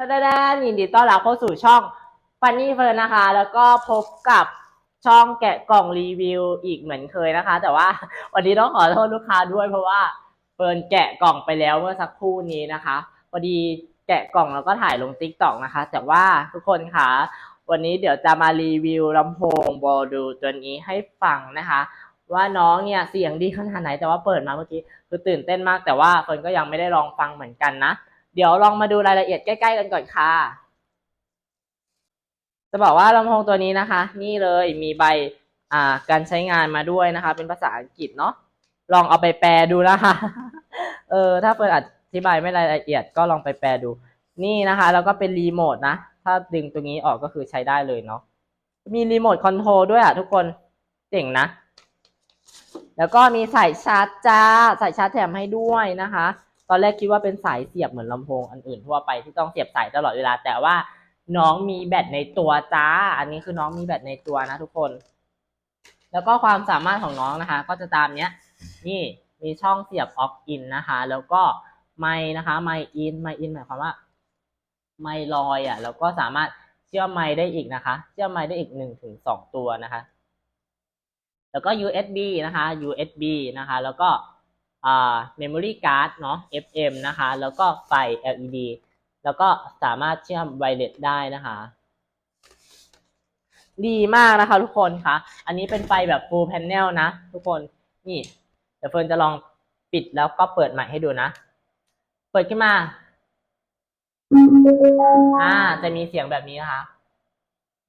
ท่านด้านยินดีต้อนรับเข้าสู่ช่องฟันนี่เฟิร์นนะคะ แล้วก็พบกับช่องแกะกล่องรีวิวอีกเหมือนเคยนะคะ แต่ว่าวันนี้ต้องขอโทษลูกค้าด้วยเพราะว่าเฟิร์นแกะกล่องไปแล้วเมื่อสักครู่นี้นะคะพอดีแกะกล่องแล้วก็ถ่ายลงติ๊กต็อกนะคะ แต่ว่าทุกคนคะวันนี้เดี๋ยวจะมารีวิวลำโพงบอดูตัวนี้ให้ฟังนะคะ ว่าน้องเนี่ยเสียงดีขนาดไหนแต่ว่าเปิดมาเมื่อกี้คือตื่นเต้นมากแต่ว่าเฟิร์นก็ยังไม่ได้ลองฟังเหมือนกันนะ เดี๋ยวลองมาดูรายละเอียดใกล้ ๆ กันก่อนค่ะ จะบอกว่าลำโพงตัวนี้นะคะ นี่เลยมีใบอ่าการใช้งานมาด้วยนะคะ เป็นภาษาอังกฤษเนาะลองเอาไปแปลดูนะคะ เออถ้าเฟิร์นอธิบายไม่รายละเอียดก็ลองไปแปลดู นี่นะคะ แล้วก็เป็นรีโมทนะ ถ้าดึงตรงนี้ออกก็คือใช้ได้เลยเนาะมีรีโมทคอนโทรลด้วยอะทุกคนเจ๋งนะ แล้วก็มีสายชาร์จจ้าสายชาร์จแถมให้ด้วยนะคะ ตอนแรกคิดว่าเป็นสายเสียบเหมือนลำโพงอันอื่นทั่วไปที่ต้องเสียบสายตลอดเวลา แต่ว่าน้องมีแบตในตัวจ้า อันนี้คือน้องมีแบตในตัวนะทุกคน แล้วก็ความสามารถของน้องนะคะ ก็จะตามเนี้ย นี่มีช่องเสียบออกอินนะคะ แล้วก็ไมค์นะคะไมค์อินไมค์อินหมายความว่า ไมค์ลอยอะ แล้วก็สามารถเชื่อมไมค์ได้อีกนะคะ เชื่อมไมค์ได้อีกหนึ่งถึงสองตัวนะคะ แล้วก็ USB นะคะ USB นะคะ แล้วก็ memory card เนาะ FM นะคะ แล้วก็ไฟ LED แล้วก็สามารถเชื่อมไวเลสได้นะคะ ดีมากนะคะทุกคนคะอันนี้เป็นไฟแบบ full panel นะ ทุกคนนี่เดี๋ยวเฟิร์นจะลองปิดแล้วก็เปิดใหม่ให้ดูนะ เปิดขึ้นมา อ่า จะมีเสียงแบบนี้นะคะ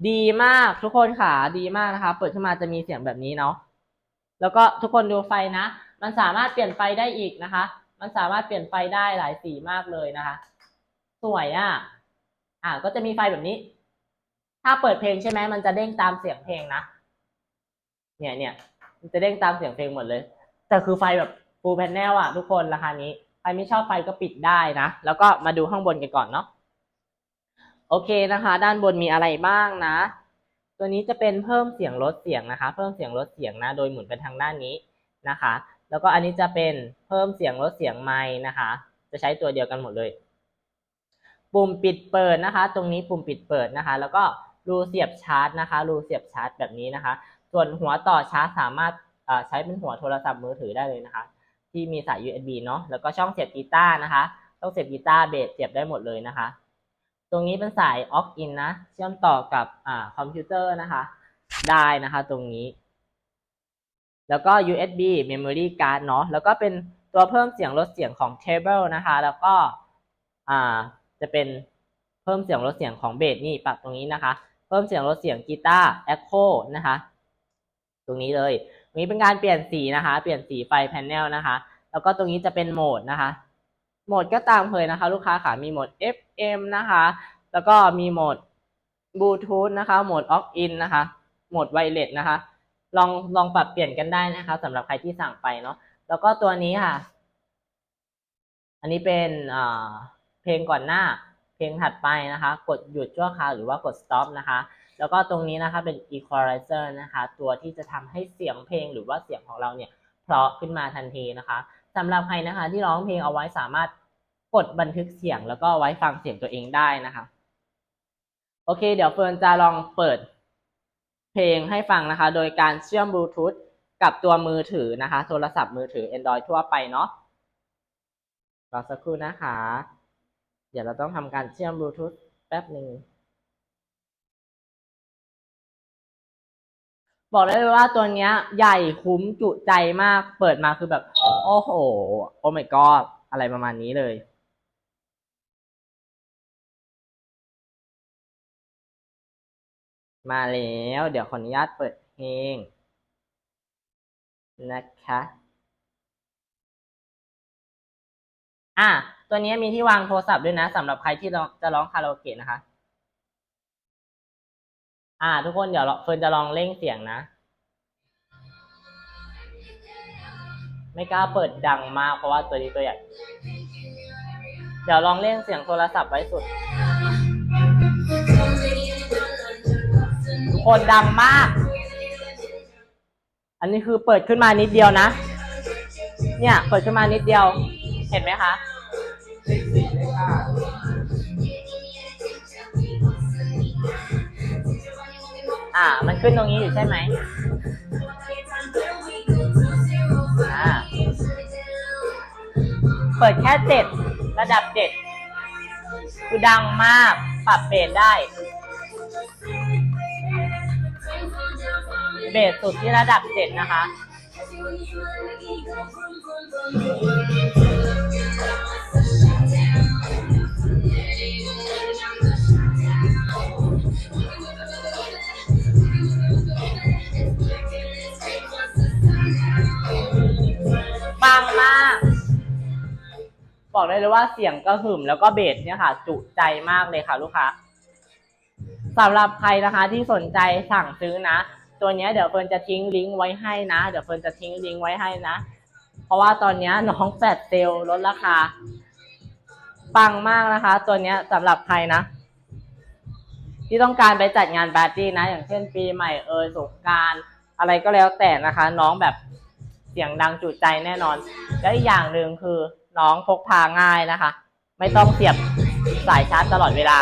ดีมากทุกคนค่ะ ดีมากนะคะ เปิดขึ้นมาจะมีเสียงแบบนี้เนาะ แล้วก็ทุกคนดูไฟนะ มันสามารถเปลี่ยนไฟได้อีกนะคะ มันสามารถเปลี่ยนไฟได้หลายสีมากเลยนะคะ สวยอะ อ่าก็จะมีไฟแบบนี้ ถ้าเปิดเพลงใช่ไหมมันจะเด้งตามเสียงเพลงนะ เนี่ยเนี่ยมันจะเด้งตามเสียงเพลงหมดเลย แต่คือไฟแบบ full panel อะทุกคนราคานี้ ใครไม่ชอบไฟก็ปิดได้นะ แล้วก็มาดูข้างบนกันก่อนเนาะ โอเคนะคะ ด้านบนมีอะไรบ้างนะ ตัวนี้จะเป็นเพิ่มเสียงลดเสียงนะคะ เพิ่มเสียงลดเสียงนะ โดยหมุนไปทางด้านนี้นะคะ แล้วก็อันนี้จะเป็นเพิ่มเสียงลดเสียงไม้นะคะ จะใช้ตัวเดียวกันหมดเลย ปุ่มปิดเปิดนะคะ ตรงนี้ปุ่มปิดเปิดนะคะ แล้วก็รูเสียบชาร์จนะคะ รูเสียบชาร์จแบบนี้นะคะ ส่วนหัวต่อชาร์จสามารถใช้เป็นหัวโทรศัพท์มือถือได้เลยนะคะ ที่มีสาย USB เนาะ แล้วก็ช่องเสียบกีตาร์นะคะช่องเสียบกีตาร์เบสเสียบได้หมดเลยนะคะ ตรงนี้เป็นสาย aux in นนะ เชื่อมต่อกับอคอมพิวเตอร์นะคะ ได้นะคะตรงนี้ แล้วก็ USB memory card เนาะแล้วก็เป็นตัวเพิ่มเสียงลดเสียงของ cable นะคะ แล้วก็อ่าจะเป็นเพิ่มเสียงลดเสียงของเบสนี่ปรับตรงนี้นะคะ เพิ่มเสียงลดเสียงกีตาร์ echo นะคะ ตรงนี้เลยตรงนี้เป็นการเปลี่ยนสีนะคะ เปลี่ยนสีไฟแพนเนลนะคะ แล้วก็ตรงนี้จะเป็นโหมดนะคะ โหมดก็ตามเคยนะคะ ลูกค้าค่ะ มีโหมด FM นะคะ แล้วก็มีโหมดบลูทูธนะคะ โหมด aux in นะคะ โหมดไวเลสนะคะ ลองลองปรับเปลี่ยนกันได้นะคะสำหรับใครที่สั่งไปเนาะแล้วก็ตัวนี้ค่ะ อันนี้เป็นอ่าเพลงก่อนหน้า เพลงถัดไปนะคะ กดหยุดชั่วคราวหรือว่ากด stop นะคะ แล้วก็ตรงนี้นะคะเป็น equalizer นะคะ ตัวที่จะทำให้เสียงเพลงหรือว่าเสียงของเราเนี่ยเพราะขึ้นมาทันทีนะคะสำหรับใครนะคะ ที่ร้องเพลงเอาไว้สามารถกดบันทึกเสียงแล้วก็ไว้ฟังเสียงตัวเองได้นะคะ โอเค เดี๋ยวเฟิร์นจะลองเปิด เพลงให้ฟังนะคะ โดยการเชื่อมบลูทูธกับตัวมือถือนะคะ โทรศัพท์มือถือ Android ทั่วไปเนาะรอสักครู่นะคะ เดี๋ยวเราต้องทำการเชื่อมบลูทูธแป๊บหนึ่งบอกได้เลยว่าตัวเนี้ยใหญ่คุ้มจุใจมากเปิดมาคือแบบ โอ้โห โอ้ my god อะไรประมาณนี้เลย มาแล้ว เดี๋ยวขออนุญาตเปิดเพลง นะคะ อะ ตัวนี้มีที่วางโทรศัพท์ด้วยนะสำหรับใครที่จะร้องคาราโอเกะนะคะ อ่า ทุกคนเดี๋ยวเฟิร์นจะลองเร่งเสียงนะ ไม่กล้าเปิดดังมากเพราะว่าตัวนี้ตัวใหญ่ เดี๋ยวลองเร่งเสียงโทรศัพท์ไว้สุด คนดังมาก อันนี้คือเปิดขึ้นมานิดเดียวนะ เนี่ย เปิดขึ้นมานิดเดียว เห็นไหมคะ อ่า มันขึ้นตรงนี้อยู่ใช่ไหมอ่า เปิดแค่เจ็ดระดับเจ็ดคือดังมาก ปรับเบสได้ เบสสุดที่ระดับเจ็ดนะคะ ปังมาก บอกได้เลยว่าเสียงกระหึ่มแล้วก็เบสเนี่ยค่ะ จุใจมากเลยค่ะลูกค้าสำหรับใครนะคะที่สนใจสั่งซื้อนะ ตัวเนี้ยเดี๋ยวเฟิร์นจะทิ้งลิงก์ไว้ให้นะ เดี๋ยวเฟิร์นจะทิ้งลิงก์ไว้ให้นะ เพราะว่าตอนเนี้ยน้องแฟดเซลลดราคา ปังมากนะคะ ตัวเนี้ยสำหรับใครนะ ที่ต้องการไปจัดงานปาร์ตี้นะ อย่างเช่นปีใหม่เอยสงกรารอะไรก็แล้วแต่นะคะ น้องแบบเสียงดังจุใจแน่นอน แล้วอีกอย่างหนึ่งคือน้องพกพาง่ายนะคะ ไม่ต้องเสียบสายชาร์จตลอดเวลา